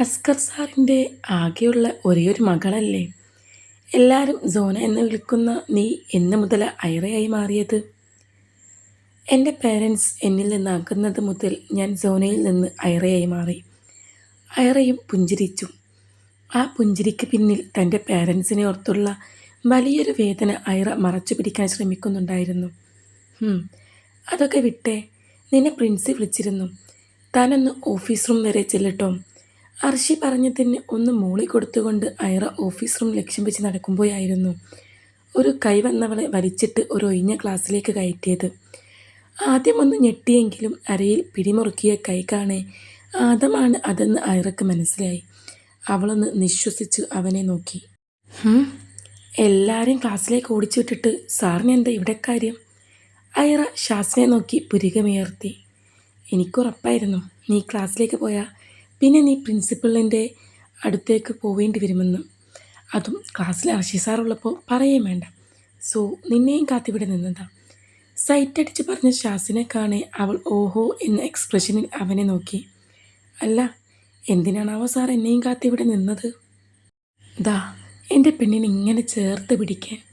അസ്കർ സാറിന്റെ ആകെയുള്ള ഒരേയൊരു മകളല്ലേ? എല്ലാവരും സോന എന്ന് വിളിക്കുന്ന നീ എന്ന് മുതൽ ഐറയായി മാറിയത്. എന്റെ പേരൻസ് എന്നിൽ നിന്ന് അകന്നത് മുതൽ ഞാൻ സോനയിൽ നിന്ന് ഐറയായി മാറി. ഐറയും പുഞ്ചിരിച്ചു. ആ പുഞ്ചിരിക്ക് പിന്നിൽ തന്റെ പേരൻസിനെ ഓർത്തുള്ള വലിയൊരു വേദന ഐറ മറച്ചു പിടിക്കാൻ ശ്രമിക്കുന്നുണ്ടായിരുന്നു. അതൊക്കെ വിട്ടേ നിന്നെ പ്രിൻസി വിളിച്ചിരുന്നു. താനൊന്ന് ഓഫീസ് റൂം വരെ ചെല്ലട്ടോ. അർഷി പറഞ്ഞതിന് ഒന്ന് മൂളി കൊടുത്തുകൊണ്ട് ഐറ ഓഫീസ് റൂം ലക്ഷ്യം വെച്ച് നടക്കുമ്പോഴായിരുന്നു ഒരു കൈ വന്നവളെ വലിച്ചിട്ട് ഒരു ഒഴിഞ്ഞ ക്ലാസ്സിലേക്ക് കയറ്റിയത്. ആദ്യം ഒന്ന് ഞെട്ടിയെങ്കിലും അരയിൽ പിടിമുറുക്കിയ കൈ കാണെ ആദമാണ് അതെന്ന് ഐറക്ക് മനസ്സിലായി. അവളൊന്ന് നിശ്വസിച്ച് അവനെ നോക്കി. "ഹും, എല്ലാവരെയും ക്ലാസ്സിലേക്ക് ഓടിച്ചു വിട്ടിട്ട് സാറിന് എന്താ ഇവിടെ കാര്യം? ഐറ ഷാസിനെ നോക്കി പുരികമുയർത്തി എനിക്കുറപ്പായിരുന്നു. നീ ക്ലാസ്സിലേക്ക് പോയാൽ പിന്നെ നീ പ്രിൻസിപ്പളിന്റെ അടുത്തേക്ക് പോവേണ്ടി വരുമെന്ന്. അതും ക്ലാസ്സിൽ അർഷി സാറുള്ളപ്പോൾ പറയുകയും വേണ്ട. സോ നിന്നെയും കാത്തിവിടെ നിന്നതാ. സൈറ്റടിച്ച് പറഞ്ഞ ഷാസിനെ കാണെ അവൾ ഓഹോ എന്ന എക്സ്പ്രഷനിൽ അവനെ നോക്കി. അല്ല എന്തിനാണാവോ സാർ എന്നെയും കാത്തിവിടെ നിന്നത്? ദാ എന്റെ പെണ്ണിനെ ഇങ്ങനെ ചേർത്ത് പിടിക്കാൻ.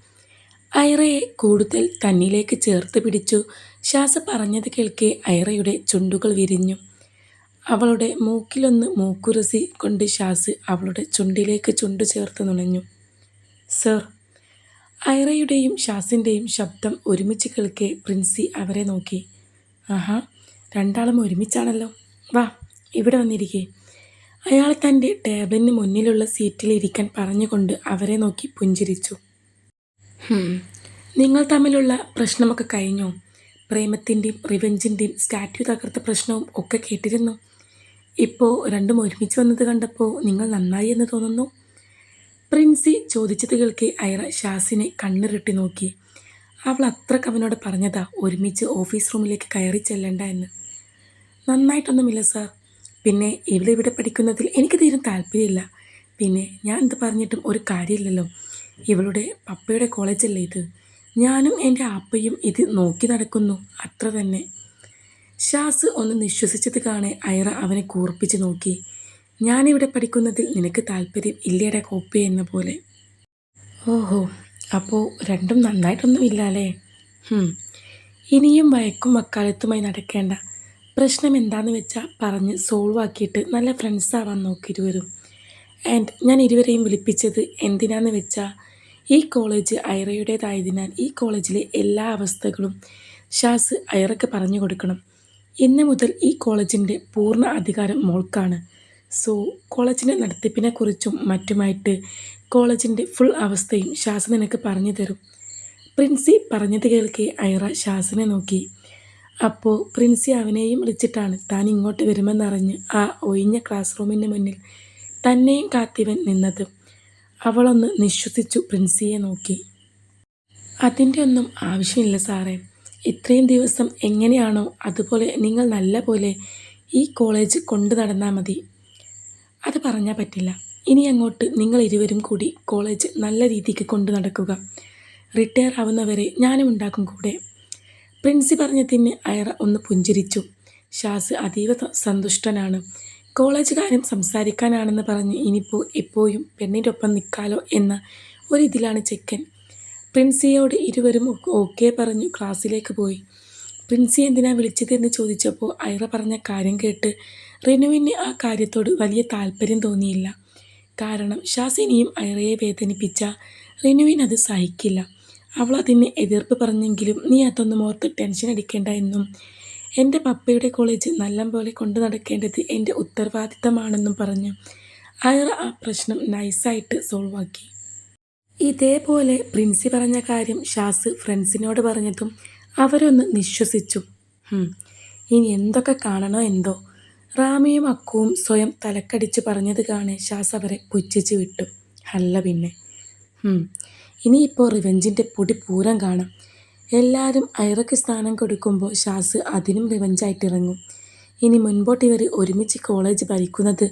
ഐറയെ കൂടുതൽ തന്നിലേക്ക് ചേർത്ത് പിടിച്ചു. ശ്വാസ പറഞ്ഞത് കേൾക്കെ ഐറയുടെ ചുണ്ടുകൾ വിരിഞ്ഞു. അവളുടെ മൂക്കിലൊന്ന് മൂക്കുരസി കൊണ്ട് ഷാസ് അവളുടെ ചുണ്ടിലേക്ക് ചുണ്ടു ചേർത്ത് നുണഞ്ഞു. സർ ഐറയുടെയും ഷാസിന്റെയും ശബ്ദം ഒരുമിച്ച് കേൾക്കെ പ്രിൻസി അവരെ നോക്കി. ആഹാ രണ്ടാളും ഒരുമിച്ചാണല്ലോ. വാ ഇവിടെ വന്നിരിക്കേ. അയാൾ തന്റെ ടേബിളിന് മുന്നിലുള്ള സീറ്റിലിരിക്കാൻ പറഞ്ഞുകൊണ്ട് അവരെ നോക്കി പുഞ്ചിരിച്ചു. നിങ്ങൾ തമ്മിലുള്ള പ്രശ്നമൊക്കെ കഴിഞ്ഞോ? പ്രേമത്തിന്റെയും റിവെഞ്ചിന്റെയും സ്റ്റാറ്റ്യൂ തകർത്ത പ്രശ്നവും ഒക്കെ കേട്ടിരുന്നു. ഇപ്പോൾ രണ്ടും ഒരുമിച്ച് വന്നത് കണ്ടപ്പോൾ നിങ്ങൾ നന്നായി എന്ന് തോന്നുന്നു. പ്രിൻസി ചോദിച്ചത് കേൾക്കെ ഐറ ഷാസിനെ കണ്ണിറിട്ടി നോക്കി. അവൾ അത്രയ്ക്ക് അവനോട് പറഞ്ഞതാ ഒരുമിച്ച് ഓഫീസ് റൂമിലേക്ക് കയറി ചെല്ലണ്ട എന്ന്. നന്നായിട്ടൊന്നുമില്ല സാർ. പിന്നെ ഇവിടെ ഇവിടെ പഠിക്കുന്നതിൽ എനിക്ക് തീരെ താല്പര്യമില്ല. പിന്നെ ഞാൻ എന്ത് പറഞ്ഞിട്ടും ഒരു കാര്യമില്ലല്ലോ. ഇവളുടെ പപ്പയുടെ കോളേജല്ലേ ഇത്. ഞാനും എന്റെ അപ്പയും ഇത് നോക്കി നടക്കുന്നു. അത്ര തന്നെ. ഷാസ് ഒന്ന് നിശ്വസിച്ചത് കാണെ ഐറ അവനെ കൂർപ്പിച്ച് നോക്കി. ഞാനിവിടെ പഠിക്കുന്നതിൽ നിനക്ക് താല്പര്യം ഇല്ലേടാ കോപ്പി എന്ന പോലെ. ഓഹോ അപ്പോൾ രണ്ടും നന്നായിട്ടൊന്നും ഇല്ലാലേ? ഹും. ഇനിയും വയക്കും വക്കാലത്തുമായി നടക്കേണ്ട. പ്രശ്നം എന്താണെന്ന് വെച്ചാൽ പറഞ്ഞ് സോൾവ് ആക്കിയിട്ട് നല്ല ഫ്രണ്ട്സ് ആവാൻ നോക്കി ഇരുവരും. ആൻഡ് ഞാൻ ഇരുവരെയും വിളിപ്പിച്ചത് എന്തിനാന്ന് വെച്ചാൽ ഈ കോളേജ് ഐറയുടേതായതിനാൽ ഈ കോളേജിലെ എല്ലാ അവസ്ഥകളും ഷാസ് ഐറയ്ക്ക് പറഞ്ഞു കൊടുക്കണം. ഇന്ന് മുതൽ ഈ കോളേജിന്റെ പൂർണ അധികാരം മോൾക്കാണ്. സോ കോളേജിന്റെ നടത്തിപ്പിനെക്കുറിച്ചും മറ്റുമായിട്ട് കോളേജിന്റെ ഫുൾ അവസ്ഥയും ഷാസ് നിനക്ക് പറഞ്ഞു തരും. പ്രിൻസി പറഞ്ഞത് കേൾക്കെ ഐറ ഷാസിനെ നോക്കി. അപ്പോൾ പ്രിൻസി അവനെയും വിളിച്ചിട്ടാണ് താൻ ഇങ്ങോട്ട് വരുമെന്നറിഞ്ഞ് ആ ഒഴിഞ്ഞ ക്ലാസ് റൂമിന് മുന്നിൽ തന്നെയും കാത്തിവൻ നിന്നത്. അവളൊന്ന് നിശ്വസിച്ചു പ്രിൻസിയെ നോക്കി. അതിന്റെ ഒന്നും ആവശ്യമില്ല സാറേ. ഇത്രയും ദിവസം എങ്ങനെയാണോ അതുപോലെ നിങ്ങൾ നല്ല പോലെ ഈ കോളേജ് കൊണ്ടു നടന്നാൽ മതി. അത് പറഞ്ഞാൽ പറ്റില്ല. ഇനി അങ്ങോട്ട് നിങ്ങൾ ഇരുവരും കൂടി കോളേജ് നല്ല രീതിക്ക് കൊണ്ടു നടക്കുക. റിട്ടയർ ആവുന്നവരെ ഞാനും ഉണ്ടാക്കും കൂടെ. പ്രിൻസി പറഞ്ഞതിന് അയറ ഒന്ന് പുഞ്ചിരിച്ചു. ഷാസ് അതീവ സന്തുഷ്ടനാണ്. കോളേജ് കാര്യം സംസാരിക്കാനാണെന്ന് പറഞ്ഞ് ഇനിയിപ്പോൾ എപ്പോഴും പെണ്ണിന്റെ ഒപ്പം നിൽക്കാലോ എന്ന ഒരിതിലാണ് ചെക്കൻ. പ്രിൻസിയോട് ഇരുവരും ഓക്കെ പറഞ്ഞു ക്ലാസ്സിലേക്ക് പോയി. പ്രിൻസി എന്തിനാ വിളിച്ചതെന്ന് ചോദിച്ചപ്പോൾ ഐറ പറഞ്ഞ കാര്യം കേട്ട് റിനുവിന് ആ കാര്യത്തോട് വലിയ താല്പര്യം തോന്നിയില്ല. കാരണം ഷാസിനിയും ഐറയെ വേദനിപ്പിച്ച റിനുവിന് അത് സഹിക്കില്ല. അവൾ അതിന് എതിർപ്പ് പറഞ്ഞെങ്കിലും നീ അതൊന്നും ഓർത്ത് ടെൻഷൻ അടിക്കേണ്ട എന്നും എന്റെ പപ്പയുടെ കോളേജ് നല്ലപോലെ കൊണ്ടു നടക്കേണ്ടത് എന്റെ ഉത്തരവാദിത്തമാണെന്നും പറഞ്ഞു. അയാൾ ആ പ്രശ്നം നൈസായിട്ട് സോൾവ് ആക്കി. ഇതേപോലെ പ്രിൻസി പറഞ്ഞ കാര്യം ഷാസ് ഫ്രണ്ട്സിനോട് പറഞ്ഞതും അവരൊന്ന് നിശ്വസിച്ചു. ഇനി എന്തൊക്കെ കാണണോ എന്തോ. റാമിയും അക്കുവും സ്വയം തലക്കടിച്ച് പറഞ്ഞത് കാണെ ഷാസ് അവരെ പുച്ഛിച്ച് വിട്ടു. അല്ല പിന്നെ. ഇനിയിപ്പോൾ റിവെഞ്ചിന്റെ പൊടി പൂരം കാണാം. എല്ലാവരും ഐറയ്ക്ക് സ്ഥാനം കൊടുക്കുമ്പോൾ ഷാസ് അതിനും റിവെഞ്ചായിട്ടിറങ്ങും. ഇനി മുൻപോട്ട് ഇവർ ഒരുമിച്ച് കോളേജ് ഭരിക്കുന്നത്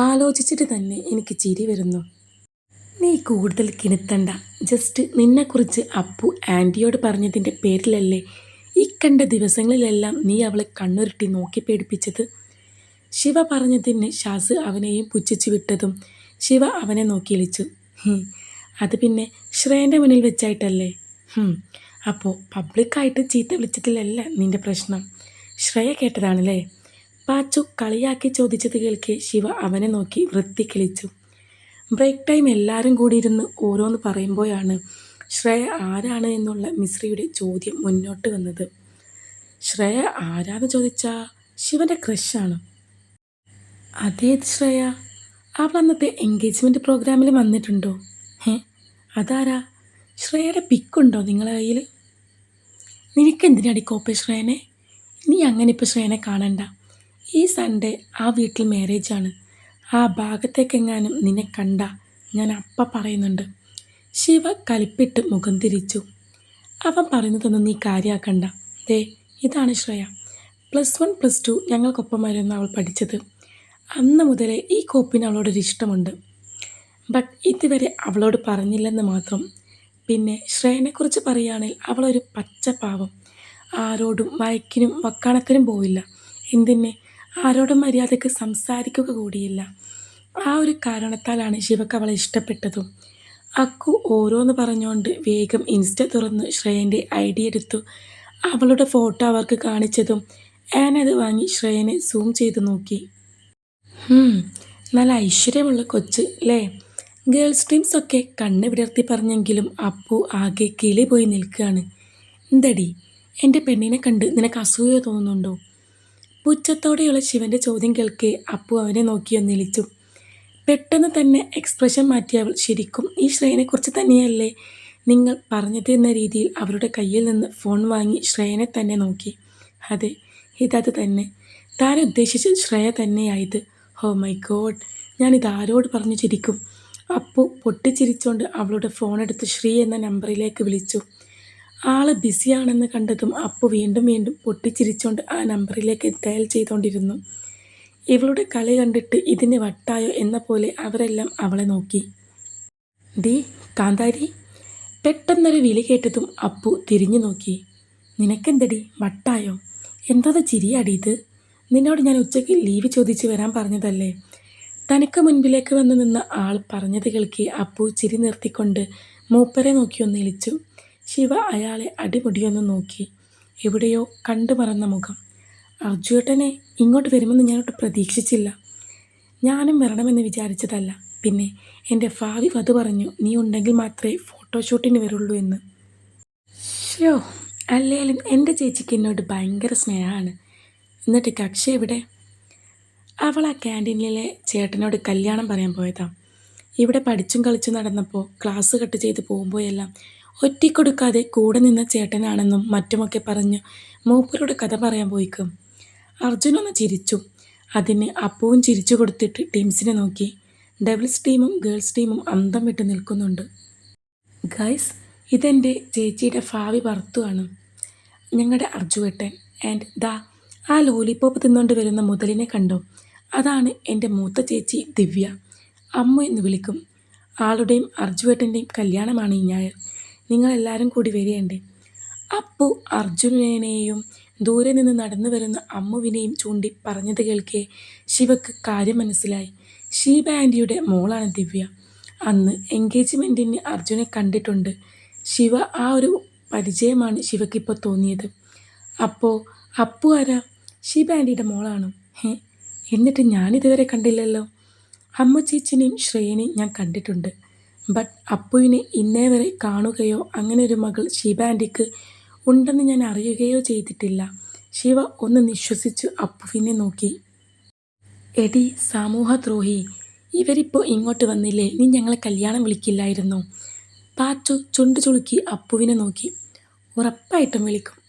ആലോചിച്ചിട്ട് തന്നെ എനിക്ക് ചിരി വരുന്നു. നീ കൂടുതൽ കിണുത്തണ്ട. ജസ്റ്റ് നിന്നെക്കുറിച്ച് അപ്പു ആന്റിയോട് പറഞ്ഞതിന്റെ പേരിലല്ലേ ഈ കണ്ട ദിവസങ്ങളിലെല്ലാം നീ അവളെ കണ്ണുരുട്ടി നോക്കി പേടിപ്പിച്ചത്? ശിവ പറഞ്ഞതിന് ഷാസ് അവനെയും പുച്ഛിച്ചു വിട്ടതും ശിവ അവനെ നോക്കി വിളിച്ചു. അത് പിന്നെ ശ്രേയന്റെ മുന്നിൽ വെച്ചായിട്ടല്ലേ? അപ്പോൾ പബ്ലിക്കായിട്ട് ചീത്ത വിളിച്ചതിലല്ല നിന്റെ പ്രശ്നം? ശ്രേയ കേട്ടതാണല്ലേ? പാച്ചു കളിയാക്കി ചോദിച്ചത് കേൾക്കെ ശിവ അവനെ നോക്കി വൃത്തി കിളിച്ചു. ബ്രേക്ക് ടൈം എല്ലാവരും കൂടി ഇരുന്ന് ഓരോന്ന് പറയുമ്പോഴാണ് ശ്രേയ ആരാണ് എന്നുള്ള മിശ്രിയുടെ ചോദ്യം മുന്നോട്ട് വന്നത്. ശ്രേയ ആരാന്ന് ചോദിച്ചാൽ ശിവന്റെ ക്രഷാണ് അതേ ശ്രേയ? അവൾ അന്നത്തെ എൻഗേജ്മെന്റ് പ്രോഗ്രാമിൽ വന്നിട്ടുണ്ടോ? ഏ അതാരാ? ശ്രേയയുടെ പിക്കുണ്ടോ നിങ്ങളുടെ കയ്യിൽ? നിനക്കെന്തിനാടി കോപ്പ ശ്രേയനെ? നീ അങ്ങനെ ഇപ്പോൾ ശ്രേയനെ കാണണ്ട. ഈ സൺഡേ ആ വീട്ടിൽ മാരേജാണ് ആ ഭാഗത്തേക്കെങ്ങാനും നിന്നെ കണ്ട ഞാൻ അപ്പ പറയുന്നുണ്ട്. ശിവ കലിപ്പിട്ട് മുഖം തിരിച്ചു. അവൻ പറയുന്നതൊന്നും നീ കാര്യമാക്കണ്ട ദേ ഇതാണ് Shreya. Plus one plus two ഞങ്ങൾക്കൊപ്പമായിരുന്നു അവൾ പഠിച്ചത്. അന്ന് മുതലേ ഈ കോപ്പിന് അവളോടൊരു ഇഷ്ടമുണ്ട് ബട്ട് ഇതുവരെ അവളോട് പറഞ്ഞില്ലെന്ന് മാത്രം പിന്നെ ശ്രേയനെക്കുറിച്ച് പറയുകയാണെങ്കിൽ അവളൊരു പച്ചപ്പാവം. ആരോടും വയക്കിനും വക്കാണക്കിനും പോവില്ല. എന്തിനെ? ആരോടും മര്യാദയ്ക്ക് സംസാരിക്കുക കൂടിയില്ല. ആ ഒരു കാരണത്താലാണ് ശിവക്ക് അവളെ ഇഷ്ടപ്പെട്ടതും. അക്കു ഓരോന്ന് പറഞ്ഞുകൊണ്ട് വേഗം ഇൻസ്റ്റ തുറന്ന് ശ്രേയന്റെ ഐ ഡി എടുത്തു. അവളുടെ ഫോട്ടോ അവർക്ക് കാണിച്ചതും ആനത് വാങ്ങി ശ്രേയനെ സൂം ചെയ്ത് നോക്കി. നല്ല ഐശ്വര്യമുള്ള കൊച്ച് അല്ലേ ഗേൾസ് ടീംസൊക്കെ കണ്ണ് വിടർത്തി പറഞ്ഞെങ്കിലും അപ്പു ആകെ കിളി പോയി നിൽക്കുകയാണ്. എന്തടി? എന്റെ പെണ്ണിനെ കണ്ട് നിനക്ക് അസൂയ തോന്നുന്നുണ്ടോ? പുച്ഛത്തോടെയുള്ള ശിവന്റെ ചോദ്യം കേൾക്കെ അപ്പു അവനെ നോക്കി ഒന്നിളിച്ചു പെട്ടെന്ന് തന്നെ എക്സ്പ്രഷൻ മാറ്റിയ അവൾ ശരിക്കും ഈ ശ്രേയനെക്കുറിച്ച് തന്നെയല്ലേ? നിങ്ങൾ പറഞ്ഞത് എന്ന രീതിയിൽ അവരുടെ കയ്യിൽ നിന്ന് ഫോൺ വാങ്ങി ശ്രേയനെ തന്നെ നോക്കി. അതെ ഇതത് തന്നെ. താൻ ഉദ്ദേശിച്ച ശ്രേയ തന്നെയായത് ഹോ മൈ ഗോഡ് ഞാനിത് ആരോട് പറഞ്ഞു ചിരിക്കും? അപ്പു പൊട്ടിച്ചിരിച്ചുകൊണ്ട് അവളുടെ ഫോൺ എടുത്ത് ശ്രീ എന്ന നമ്പറിലേക്ക് വിളിച്ചു. ആൾ ബിസിയാണെന്ന് കണ്ടതും അപ്പു വീണ്ടും വീണ്ടും പൊട്ടിച്ചിരിച്ചുകൊണ്ട് ആ നമ്പറിലേക്ക് ഡയൽ ചെയ്തുകൊണ്ടിരുന്നു ഇവളുടെ കളി കണ്ടിട്ട് ഇതിന് വട്ടായോ എന്ന പോലെ അവരെല്ലാം അവളെ നോക്കി. ദീ കാന്താരി. പെട്ടെന്നൊരു വിളി കേട്ടതും അപ്പു തിരിഞ്ഞു നോക്കി. നിനക്കെന്തടി? വട്ടായോ? എന്താ ചിരിയാടി ഇത്. നിന്നോട് ഞാൻ ഉച്ചയ്ക്ക് ലീവ് ചോദിച്ച് വരാൻ പറഞ്ഞതല്ലേ? തനിക്ക് മുൻപിലേക്ക് വന്നു നിന്ന ആൾ പറഞ്ഞത് കേൾക്കി അപ്പു ചിരി നിർത്തിക്കൊണ്ട് മൂപ്പരെ നോക്കി ഇളിച്ചു. ശിവ അയാളെ അടിമുടിയൊന്ന് നോക്കി. എവിടെയോ കണ്ടു മറന്ന മുഖം. അർജുവേട്ടനെ ഇങ്ങോട്ട് വരുമെന്ന് ഞാനൊട്ട് പ്രതീക്ഷിച്ചില്ല. ഞാനും വരണമെന്ന് വിചാരിച്ചതല്ല. പിന്നെ എന്റെ ഭാവി വധു പറഞ്ഞു. നീ ഉണ്ടെങ്കിൽ മാത്രമേ ഫോട്ടോഷൂട്ടിന് വരുള്ളൂ എന്ന്. ഷോ അല്ലേലും എന്റെ ചേച്ചിക്ക് എന്നോട് ഭയങ്കര സ്നേഹമാണ്. എന്നിട്ട് കക്ഷി എവിടെ? അവൾ ആ ക്യാന്റീനിലെ ചേട്ടനോട് കല്യാണം പറയാൻ പോയതാ. ഇവിടെ പഠിച്ചും കളിച്ചും നടന്നപ്പോൾ ക്ലാസ് കട്ട് ചെയ്ത് പോകുമ്പോഴെല്ലാം ഒറ്റിക്കൊടുക്കാതെ കൂടെ നിന്ന ചേട്ടനാണെന്നും മറ്റുമൊക്കെ പറഞ്ഞ് മൂപ്പരോട് കഥ പറയാൻ പോയിക്കും. അർജുനൊന്ന് ചിരിച്ചു. അതിന് അപ്പവും ചിരിച്ചു കൊടുത്തിട്ട് ടീംസിനെ നോക്കി. ഡബിൾസ് ടീമും ഗേൾസ് ടീമും അന്തം വിട്ട് നിൽക്കുന്നുണ്ട്. ഗൈസ് ഇതെന്റെ ചേച്ചിയുടെ ഭാവി ഭർത്തുവാണ് ഞങ്ങളുടെ അർജുവേട്ടൻ ആൻഡ് ദാ ആ ലോലിപ്പോപ്പ് തിന്നുകൊണ്ട് വരുന്ന മുതലിനെ കണ്ടോ? അതാണ് എന്റെ മൂത്ത ചേച്ചി ദിവ്യ. അമ്മ എന്ന് വിളിക്കും. ആളുടെയും അർജുവേട്ടന്റെയും കല്യാണമാണ് ഈ ഞായർ. നിങ്ങളെല്ലാവരും കൂടി വരികയുണ്ട് അപ്പു അർജുനനെയും ദൂരെ നിന്ന് നടന്നു വരുന്ന അമ്മുവിനെയും ചൂണ്ടി പറഞ്ഞത് കേൾക്കെ ശിവക്ക് കാര്യം മനസ്സിലായി. ഷീബ ആന്റിയുടെ മോളാണ് ദിവ്യ. അന്ന് എൻഗേജ്മെന്റിന് അർജുനെ കണ്ടിട്ടുണ്ട്. ശിവ ആ ഒരു പരിചയമാണ് ശിവക്കിപ്പോൾ തോന്നിയത്. അപ്പോൾ അപ്പു ആരാ? ഷീബ ആന്റിയുടെ മോളാണോ. ഹേ എന്നിട്ട് ഞാനിതുവരെ കണ്ടില്ലല്ലോ. അമ്മ ചേച്ചിനെയും ശ്രേയനെയും ഞാൻ കണ്ടിട്ടുണ്ട്. ബട്ട് അപ്പുവിനെ ഇന്നേ വരെ കാണുകയോ അങ്ങനെ ഒരു മകൾ ഷീബ ആന്റിക്ക് ഉണ്ടെന്ന് ഞാൻ അറിയുകയോ ചെയ്തിട്ടില്ല. ശിവ ഒന്ന് നിശ്വസിച്ചു അപ്പുവിനെ നോക്കി. എടി സമൂഹദ്രോഹി ഇവരിപ്പോൾ ഇങ്ങോട്ട് വന്നില്ലേ? നീ ഞങ്ങളെ കല്യാണം വിളിക്കില്ലായിരുന്നോ. പാച്ചു ചുണ്ടു ചുളുക്കി അപ്പുവിനെ നോക്കി. ഉറപ്പായിട്ടും വിളിക്കും.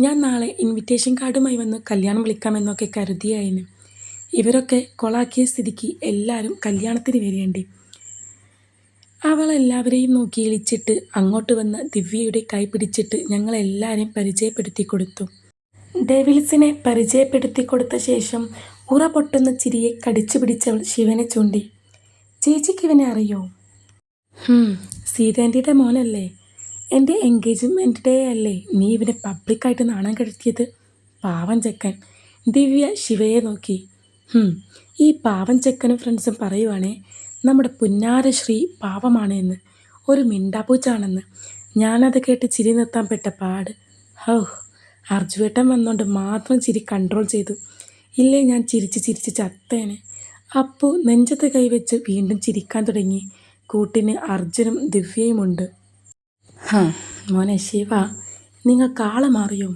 ഞാൻ നാളെ ഇൻവിറ്റേഷൻ കാർഡുമായി വന്ന് കല്യാണം വിളിക്കാമെന്നൊക്കെ കരുതിയായിന്. ഇവരൊക്കെ കൊളാക്കിയ സ്ഥിതിക്ക് എല്ലാവരും കല്യാണത്തിന് വരേണ്ടി. അവൾ എല്ലാവരെയും നോക്കി ഇളിച്ചിട്ട് അങ്ങോട്ട് വന്ന് ദിവ്യയുടെ കൈ പിടിച്ചിട്ട് ഞങ്ങളെല്ലാവരെയും പരിചയപ്പെടുത്തി കൊടുത്തു. ഡെവിൽസിനെ പരിചയപ്പെടുത്തി കൊടുത്ത ശേഷം ഉറ പൊട്ടുന്ന ചിരിയെ കടിച്ചു പിടിച്ചവൾ ശിവനെ ചൂണ്ടി. ചേച്ചിക്ക് ഇവനെ അറിയോ? സീതേന്റെ മോനല്ലേ. എന്റെ എൻഗേജ്മെന്റ് ഡേ അല്ലേ? നീ ഇവനെ പബ്ലിക്കായിട്ട് നാണം കെടുത്തിയത്? പാവം ചെക്കൻ. ദിവ്യ ശിവയെ നോക്കി. ഈ പാവം ചെക്കനും ഫ്രണ്ട്സും പറയുവാണേ നമ്മുടെ പുന്നാരശ്രീ പാവമാണ് എന്ന് ഒരു മിണ്ടാപ്പൂച്ചാണെന്ന്. ഞാനത് കേട്ട് ചിരി നിർത്താൻ പെട്ട പാട്. ഹൗ അർജുവേട്ടൻ വന്നുകൊണ്ട് മാത്രം ചിരി കൺട്രോൾ ചെയ്തു. ഇല്ലേ ഞാൻ ചിരിച്ച് ചിരിച്ച് ചത്തേനെ. അപ്പു നെഞ്ചത്ത് കൈവച്ച് വീണ്ടും ചിരിക്കാൻ തുടങ്ങി. കൂട്ടിന് അർജുനും ദിവ്യയുമുണ്ട്. മോനെ ശിവ നിങ്ങൾ കാളം അറിയോ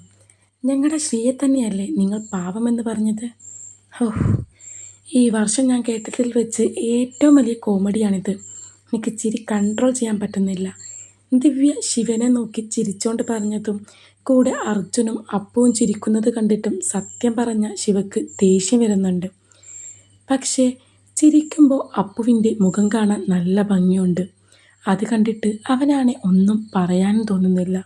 ഞങ്ങളുടെ ശ്രീയെ തന്നെയല്ലേ നിങ്ങൾ പാവമെന്ന് പറഞ്ഞത്? ഓഹ് ഈ വർഷം ഞാൻ കേട്ടതിൽ വെച്ച് ഏറ്റവും വലിയ കോമഡിയാണിത്. എനിക്ക് ചിരി കൺട്രോൾ ചെയ്യാൻ പറ്റുന്നില്ല. ദിവ്യ ശിവനെ നോക്കി ചിരിച്ചോണ്ട് പറഞ്ഞതും കൂടെ അർജുനും അപ്പവും ചിരിക്കുന്നത് കണ്ടിട്ടും സത്യം പറഞ്ഞ ശിവക്ക് ദേഷ്യം വരുന്നുണ്ട്. പക്ഷേ ചിരിക്കുമ്പോൾ അപ്പുവിന്റെ മുഖം കാണാൻ നല്ല ഭംഗിയുണ്ട്. അത് കണ്ടിട്ട് അവനാണെ ഒന്നും പറയാൻ തോന്നുന്നില്ല.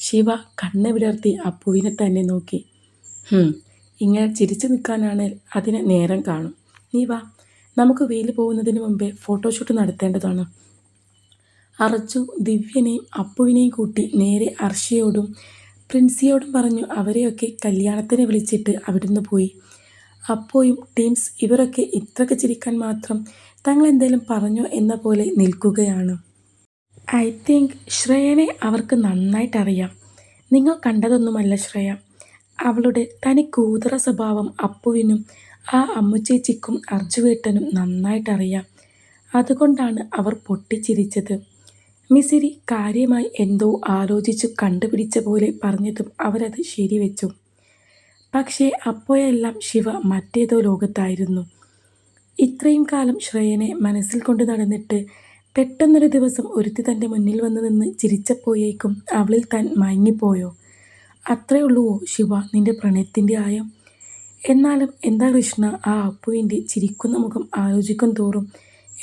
ശിവ കണ്ണ് വിടർത്തി അപ്പുവിനെ തന്നെ നോക്കി. "ഹും, ഇങ്ങനെ ചിരിച്ചു നിൽക്കാനാണ് അതിന് നേരം കാണും. നീ വാ നമുക്ക് വെയിൽ പോകുന്നതിന് മുമ്പേ ഫോട്ടോഷൂട്ട് നടത്തേണ്ടതാണ്. അറച്ചു ദിവ്യനെയും അപ്പുവിനെയും കൂട്ടി നേരെ അർഷയോടും പ്രിൻസിയോടും പറഞ്ഞു അവരെയൊക്കെ കല്യാണത്തിന് വിളിച്ചിട്ട് അവിടുന്ന് പോയി. അപ്പോയും ടീംസ് ഇവരൊക്കെ ഇത്രയ്ക്ക് ചിരിക്കാൻ മാത്രം തങ്ങൾ എന്തെങ്കിലും പറഞ്ഞോ എന്ന പോലെ നിൽക്കുകയാണ്. ഐ തിങ്ക് ശ്രേയനെ അവർക്ക് നന്നായിട്ടറിയാം. നിങ്ങൾ കണ്ടതൊന്നുമല്ല ശ്രേയ. അവളുടെ തനി കൂതറ സ്വഭാവം അപ്പുവിനും ആ അമ്മുച്ചേച്ചിക്കും അർജുവേട്ടനും നന്നായിട്ടറിയാം. അതുകൊണ്ടാണ് അവർ പൊട്ടിച്ചിരിച്ചത്. മിസിരി കാര്യമായി എന്തോ ആലോചിച്ചു കണ്ടുപിടിച്ച പോലെ പറഞ്ഞതും അവരത് ശരിവെച്ചു. പക്ഷേ അപ്പോഴെല്ലാം ശിവ മറ്റേതോ ലോകത്തായിരുന്നു. ഇത്രയും കാലം ശ്രേയനെ മനസ്സിൽ കൊണ്ട് നടന്നിട്ട് പെട്ടെന്നൊരു ദിവസം ഒരുത്തി തന്റെ മുന്നിൽ വന്ന് നിന്ന് ചിരിച്ചപ്പോയേക്കും അവളിൽ താൻ മയങ്ങിപ്പോയോ? അത്രേ ഉള്ളുവോ ശിവ നിന്റെ പ്രണയത്തിന്റെ ആയം? എന്നാലും എന്താ കൃഷ്ണ ആ അപ്പുവിന്റെ ചിരിക്കുന്ന മുഖം ആലോചിക്കും തോറും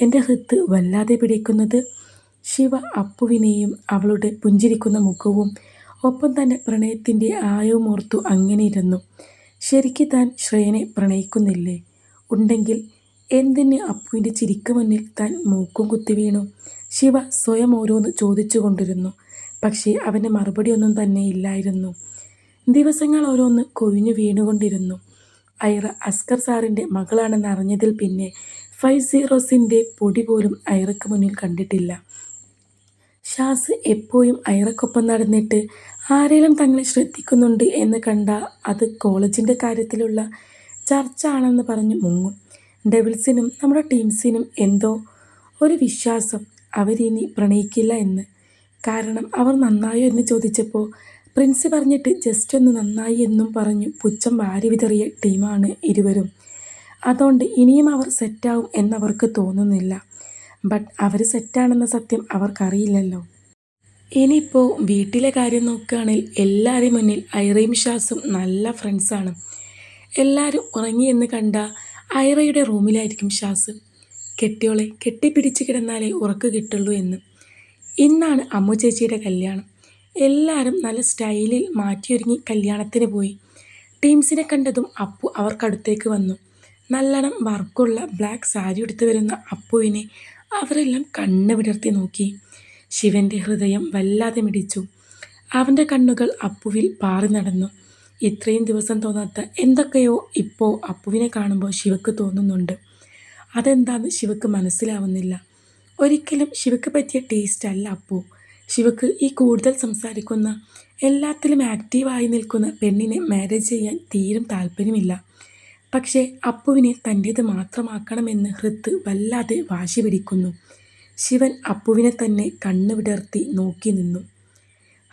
എന്റെ ഹൃത്ത് വല്ലാതെ പിടിക്കുന്നത്? ശിവ അപ്പുവിനെയും അവളുടെ പുഞ്ചിരിക്കുന്ന മുഖവും ഒപ്പം തന്നെ പ്രണയത്തിന്റെ ആയവും ഓർത്തു അങ്ങനെ ഇരുന്നു. ശരിക്ക് താൻ ശ്രേയനെ പ്രണയിക്കുന്നില്ലേ? ഉണ്ടെങ്കിൽ എന്തിന് അപ്പുവിന്റെ ചിരിക്ക് മുന്നിൽ താൻ മൂക്കും കുത്തി വീണു? ശിവ സ്വയം ഓരോന്ന് ചോദിച്ചു കൊണ്ടിരുന്നു. പക്ഷേ അവന്റെ മറുപടിയൊന്നും തന്നെ ഇല്ലായിരുന്നു. ദിവസങ്ങൾ ഓരോന്ന് കൊഴിഞ്ഞു വീണുകൊണ്ടിരുന്നു. ഐറ അസ്കർ സാറിന്റെ മകളാണെന്ന് അറിഞ്ഞതിൽ പിന്നെ ഫൈവ് സീറോസിന്റെ പൊടി പോലും ഐറയ്ക്ക് മുന്നിൽ കണ്ടിട്ടില്ല. ഷാസ് എപ്പോഴും ഐറക്കൊപ്പം നടന്നിട്ട് ആരെങ്കിലും തങ്ങളെ ശ്രദ്ധിക്കുന്നുണ്ട് എന്ന് കണ്ട അത് കോളേജിന്റെ കാര്യത്തിലുള്ള ചർച്ച ആണെന്ന് പറഞ്ഞ് മുങ്ങും. ഡെവിൾസിനും നമ്മുടെ ടീംസിനും എന്തോ ഒരു വിശ്വാസം അവരിനി പ്രണയിക്കില്ല എന്ന്. കാരണം അവർ നന്നായോ എന്ന് ചോദിച്ചപ്പോൾ പ്രിൻസ് പറഞ്ഞിട്ട് ജസ്റ്റ് ഒന്ന് നന്നായി എന്നും പറഞ്ഞു പുച്ഛം വാരി വിതറിയ ടീമാണ് ഇരുവരും. അതുകൊണ്ട് ഇനിയും അവർ സെറ്റാവും എന്നവർക്ക് തോന്നുന്നില്ല. ബട്ട് അവർ സെറ്റാണെന്ന സത്യം അവർക്കറിയില്ലല്ലോ. ഇനിയിപ്പോൾ വീട്ടിലെ കാര്യം നോക്കുകയാണെങ്കിൽ എല്ലാവരുടെയും മുന്നിൽ ഐറീം ഷാസും നല്ല ഫ്രണ്ട്സാണ് എല്ലാവരും ഉറങ്ങിയെന്ന് കണ്ട ഐറയുടെ റൂമിലായിരിക്കും ഷാസ്. കെട്ടിയോളെ കെട്ടിപ്പിടിച്ച് കിടന്നാലേ ഉറക്ക് കിട്ടുള്ളൂ എന്ന്. ഇന്നാണ് അമ്മു ചേച്ചിയുടെ കല്യാണം. എല്ലാവരും നല്ല സ്റ്റൈലിൽ മാറ്റിയൊരുങ്ങി കല്യാണത്തിന് പോയി. ടീംസിനെ കണ്ടതും അപ്പു അവർക്കടുത്തേക്ക് വന്നു. നല്ലോണം വർക്കുള്ള ബ്ലാക്ക് സാരി എടുത്തു വരുന്ന അപ്പുവിനെ അവരെല്ലാം കണ്ണ് വിടർത്തി നോക്കി. ശിവന്റെ ഹൃദയം വല്ലാതെ മിടിച്ചു. അവന്റെ കണ്ണുകൾ അപ്പുവിൽ പാറി നടന്നു. ഇത്രയും ദിവസം തോന്നാത്ത എന്തൊക്കെയോ ഇപ്പോൾ അപ്പുവിനെ കാണുമ്പോൾ ശിവക്ക് തോന്നുന്നുണ്ട്. അതെന്താന്ന് ശിവക്ക് മനസ്സിലാവുന്നില്ല. ഒരിക്കലും ശിവക്ക് പറ്റിയ ടേസ്റ്റ് അല്ല അപ്പു. ശിവക്ക് ഈ കൂടുതൽ സംസാരിക്കുന്ന എല്ലാത്തിലും ആക്റ്റീവായി നിൽക്കുന്ന പെണ്ണിനെ മാരേജ് ചെയ്യാൻ തീരും താല്പര്യമില്ല. പക്ഷേ അപ്പുവിനെ തന്റേത് മാത്രമാക്കണമെന്ന് ഹൃത്ത് വല്ലാതെ വാശി പിടിക്കുന്നു. ശിവൻ അപ്പുവിനെ തന്നെ കണ്ണു വിടർത്തി നോക്കി നിന്നു.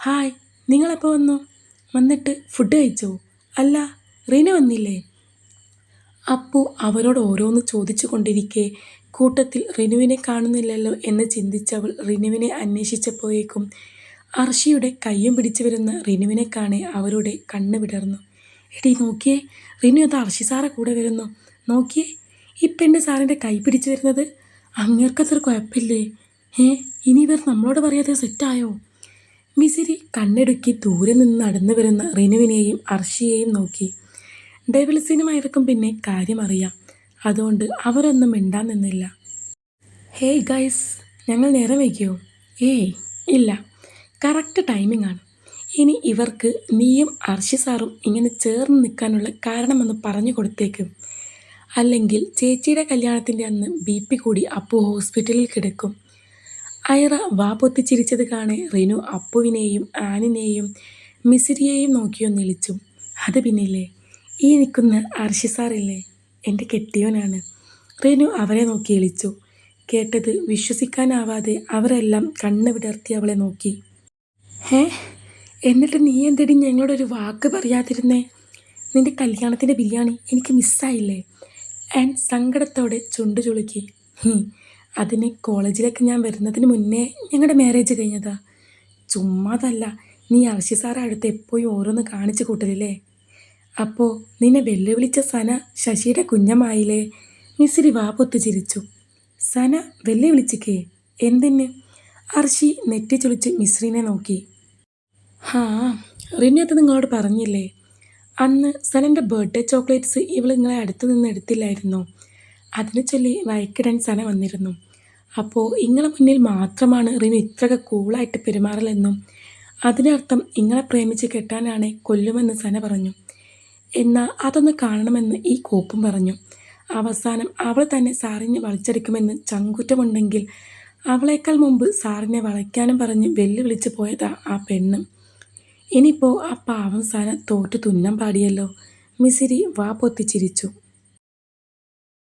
ഹായ് നിങ്ങളെപ്പോൾ വന്നു? വന്നിട്ട് ഫുഡ് കഴിച്ചോ? അല്ല റീന വന്നില്ലേ? അപ്പു അവരോട് ഓരോന്ന് ചോദിച്ചു കൊണ്ടിരിക്കെ കൂട്ടത്തിൽ റിനുവിനെ കാണുന്നില്ലല്ലോ എന്ന് ചിന്തിച്ചവൾ റിനുവിനെ അന്വേഷിച്ചപ്പോഴേക്കും അർഷിയുടെ കയ്യും പിടിച്ചു വരുന്ന റിനുവിനെ കാണെ അവരുടെ കണ്ണ് വിടർന്നു. എടി നോക്കിയേ റിനു അത് അർഷി സാറെ കൂടെ വരുന്നു. നോക്കിയേ ഇപ്പം എന്റെ സാറിന്റെ കൈ പിടിച്ചു വരുന്നത് അങ്ങേർക്കതൊരു കുഴപ്പമില്ലേ? ഏ ഇനി ഇവർ നമ്മളോട് പറയാതെ സെറ്റായോ? മിസിരി കണ്ണെടുക്കി ദൂരെ നിന്ന് നടന്നു വരുന്ന റിനുവിനെയും അർഷിയെയും നോക്കി. ഡെവിൾസിനും അയർക്കും പിന്നെ കാര്യം അറിയാം. അതുകൊണ്ട് അവരൊന്നും മിണ്ടാൻ നിന്നില്ല. ഹേയ് ഗൈസ് ഞങ്ങൾ നേരം വയ്ക്കുമോ ഏയ് ഇല്ല. കറക്റ്റ് ടൈമിംഗ് ആണ്. ഇനി ഇവർക്ക് നീയും അർഷി സാറും ഇങ്ങനെ ചേർന്ന് നിൽക്കാനുള്ള കാരണമെന്ന് പറഞ്ഞു കൊടുത്തേക്കും. അല്ലെങ്കിൽ ചേച്ചിയുടെ കല്യാണത്തിന്റെ അന്ന് ബി പി കൂടി അപ്പു ഹോസ്പിറ്റലിൽ കിടക്കും. ഐറ വാ പൊത്തിച്ചിരിച്ചത് കാണെ റിനു അപ്പുവിനെയും ആനിനെയും മിസിരിയെയും നോക്കിയൊന്നിളിച്ചു അത് പിന്നില്ലേ? ഈ നിൽക്കുന്ന അർഷി സാറില്ലേ? എന്റെ കെട്ടിയോനാണ്. റിനു അവരെ നോക്കി ഇളിച്ചു. കേട്ടത് വിശ്വസിക്കാനാവാതെ അവരെല്ലാം കണ്ണ് വിടർത്തി അവളെ നോക്കി. ഹേ എന്നിട്ട് നീ എന്തടി ഞങ്ങളോടൊരു വാക്ക് പറയാതിരുന്നേ? നിന്റെ കല്യാണത്തിന്റെ ബിരിയാണി എനിക്ക് മിസ്സായില്ലേ? ആൻ സങ്കടത്തോടെ ചുണ്ടു ചുളുക്കി. അതിന് കോളേജിലേക്ക് ഞാൻ വരുന്നതിന് മുന്നേ ഞങ്ങളുടെ മാരേജ് കഴിഞ്ഞതാ. ചുമ്മാതല്ല നീ അർഷി സാറെ അടുത്ത് എപ്പോഴും ഓരോന്ന് കാണിച്ചു കൂട്ടലില്ലേ? അപ്പോൾ നിന്നെ വെല്ലുവിളിച്ച സന ശശിയുടെ കുഞ്ഞമായില്ലേ മിസിരി വാപ്പൊത്ത് പൊത്ത് ചിരിച്ചു. സന വെല്ലുവിളിച്ചിക്കേ എന്തിന്? അർഷി നെറ്റി ചുളിച്ച് മിശ്രീനെ നോക്കി. ഹാ റിനത്ത് നിങ്ങളോട് പറഞ്ഞില്ലേ? അന്ന് സനന്റെ ബർത്ത്ഡേ ചോക്ലേറ്റ്സ് ഇവൾ നിങ്ങളെ അടുത്ത് നിന്ന് എടുത്തില്ലായിരുന്നോ? അതിനെ ചൊല്ലി വഴക്കിടാൻ സന വന്നിരുന്നു. അപ്പോൾ ഇങ്ങളെ മുന്നിൽ മാത്രമാണ് റിനു ഇത്രയൊക്കെ കൂളായിട്ട് പെരുമാറലെന്നും അതിനർത്ഥം ഇങ്ങളെ പ്രേമിച്ച് കെട്ടാനാണ് കൊല്ലുമെന്ന് സന പറഞ്ഞു. എന്നാൽ അതൊന്ന് കാണണമെന്ന് ഈ കോപ്പും പറഞ്ഞു. അവസാനം അവൾ തന്നെ സാറിനെ വളച്ചെടുക്കുമെന്ന് ചങ്കുറ്റമുണ്ടെങ്കിൽ അവളേക്കാൾ മുമ്പ് സാറിനെ വളയ്ക്കാനും പറഞ്ഞ് വെല്ലുവിളിച്ച് പോയതാ ആ പെണ്ണ്. ഇനിയിപ്പോൾ ആ പാവം സന തോറ്റു തുന്നം പാടിയല്ലോ. മിസിരി വാ പൊത്തിച്ചിരിച്ചു.